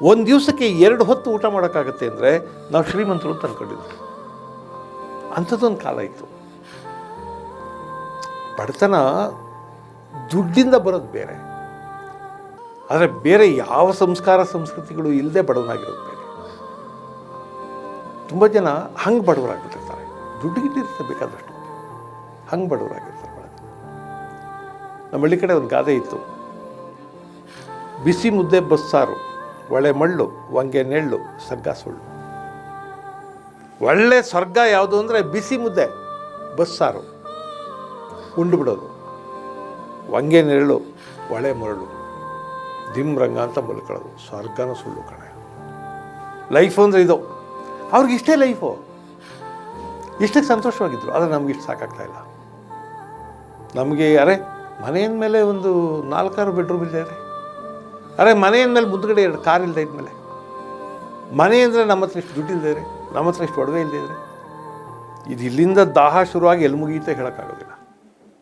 ಒಂದು ದಿವಸಕ್ಕೆ ಎರಡು ಹೊತ್ತು ಊಟ ಮಾಡೋಕ್ಕಾಗತ್ತೆ ಅಂದರೆ ನಾವು ಶ್ರೀಮಂತರು ಅಂತ ಅಂಥದ್ದೊಂದು ಕಾಲ ಇತ್ತು. ಬಡತನ ದುಡ್ಡಿಂದ ಬರೋದು ಬೇರೆ. ಆದರೆ ಬೇರೆ ಯಾವ ಸಂಸ್ಕಾರ ಸಂಸ್ಕೃತಿಗಳು ಇಲ್ಲದೆ ಬಡವನಾಗಿರೋದು ಬೇರೆ. ತುಂಬ ಜನ ಹಂಗೆ ಬಡವರಾಗ್ಬಿಟ್ಟಿರ್ತಾರೆ. ದುಡ್ಡಿಗಿಟ್ಟಿರ್ತಾರೆ ಬೇಕಾದಷ್ಟು. ಹಂಗೆ ಬಡವರಾಗಿರ್ತಾರೆ ಬಡ ನಮ್ಮ ಹಳ್ಳಿ ಕಡೆ ಒಂದು ಗಾದೆ ಇತ್ತು. ಬಿಸಿ ಮುದ್ದೆ ಬಸ್ಸಾರು. ಒಳ್ಳೆ ಮಳ್ಳು ವಂಗೆ ನೆಳ್ಳು ಸ್ವರ್ಗ ಸುಳ್ಳು. ಒಳ್ಳೆ ಸ್ವರ್ಗ ಯಾವುದು ಅಂದರೆ ಬಿಸಿ ಮುದ್ದೆ, ಬಸ್ಸಾರು, ಉಂಡು ಬಿಡೋದು. ವಂಗೆ ನೆರಳು ಒಳೆ ಮರಳು ದಿಮ್ ರಂಗ ಅಂತ ಮಲ್ಕೊಳ್ಳೋದು. ಸ್ವರ್ಗನ ಸುಳ್ಳು ಕಣೆ. ಲೈಫು ಅಂದರೆ ಇದು. ಅವ್ರಿಗೆ ಇಷ್ಟೇ ಲೈಫು. ಇಷ್ಟಕ್ಕೆ ಸಂತೋಷವಾಗಿದ್ದರು ಆದರೆ ನಮ್ಗೆ ಇಷ್ಟು ಸಾಕಾಗ್ತಾ ಇಲ್ಲ. ನಮಗೆ, ಅರೆ, ಮನೆಯ ಮೇಲೆ ಒಂದು ನಾಲ್ಕಾರು ಬೆಡ್ರೂಮ್ ಇದೆ ಅರೆ ಮನೆಯ ಮೇಲೆ ಮುಂದ್ಗಡೆ ಎರಡು ಕಾರ್ ಇಲ್ಲದೆ ಇದ್ಮೇಲೆ. ಮನೆ ಅಂದರೆ ನಮ್ಮ ಹತ್ರ ಇಷ್ಟು ದುಡ್ಡು ಇಲ್ಲದೆ ರೀ ನಮ್ಮ ಹತ್ರ ಇಷ್ಟು ಒಡವೆ ಇಲ್ಲದೆ ಇದ್ರೆ, ಇದು ಇಲ್ಲಿಂದ ದಾಹ ಶುರುವಾಗಿ ಎಲ್ಲಿ ಮುಗಿಯುತ್ತೆ ಹೇಳೋಕ್ಕಾಗೋದಿಲ್ಲ.